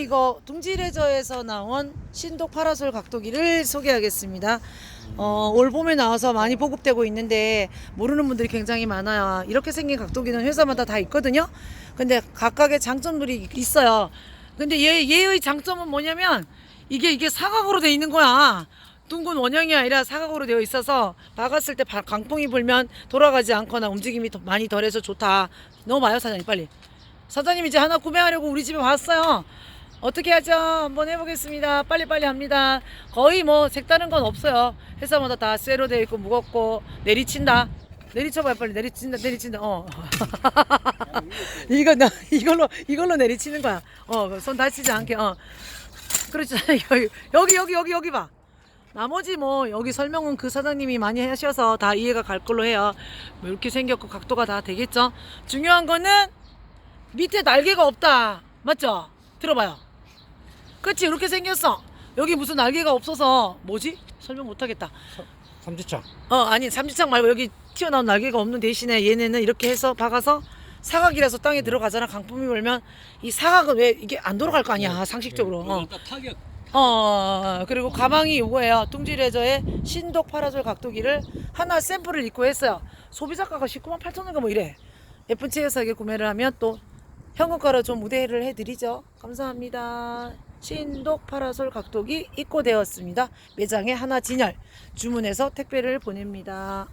이거 둥지레저에서 나온 신독 파라솔 각도기를 소개하겠습니다. 어, 올 봄에 나와서 많이 보급되고 있는데 모르는 분들이 굉장히 많아요. 이렇게 생긴 각도기는 회사마다 다 있거든요. 근데 각각의 장점들이 있어요. 근데 얘, 얘의 장점은 뭐냐면 이게 이게 사각으로 돼 있는 거야. 둥근 원형이 아니라 사각으로 되어 있어서 박았을 때 바- 강풍이 불면 돌아가지 않거나 움직임이 더 많이 덜해서 좋다. 넘어와요 사장님 빨리. 사장님 이제 하나 구매하려고 우리 집에 왔어요. 어떻게 하죠? 한번 해보겠습니다. 빨리빨리 합니다. 거의 뭐 색다른 건 없어요. 회사마다 다 쇠로 되어 있고 무겁고 내리친다. 내리쳐봐요 빨리. 내리친다 내리친다. 어. 이거 나 이걸로 이걸로 내리치는 거야. 어 손 다치지 않게 어. 그렇지 여기 여기 여기 여기 봐. 나머지 뭐 여기 설명은 그 사장님이 많이 하셔서 다 이해가 갈 걸로 해요. 뭐 이렇게 생겼고 각도가 다 되겠죠? 중요한 거는 밑에 날개가 없다. 맞죠? 들어봐요 그치 이렇게 생겼어. 여기 무슨 날개가 없어서 뭐지? 설명 못하겠다. 삼지창. 어 아니 삼지창 말고 여기 튀어나온 날개가 없는 대신에 얘네는 이렇게 해서 박아서 사각이라서 땅에 들어가잖아. 강풍이 불면 이 사각은 왜 이게 안 돌아갈 거 아니야 상식적으로. 어. 딱 타격. 어, 어, 어. 그리고 가방이 이거예요. 뚱지레저의 신독 파라솔 각도기를 하나 샘플을 입고 했어요. 소비자가가 19만 8천 원인가 뭐 이래. 예쁜 채에서게 구매를 하면 또 현금가로 좀 우대를 해드리죠. 감사합니다 신독 파라솔 각도기 입고되었습니다. 매장에 하나 진열 주문해서 택배를 보냅니다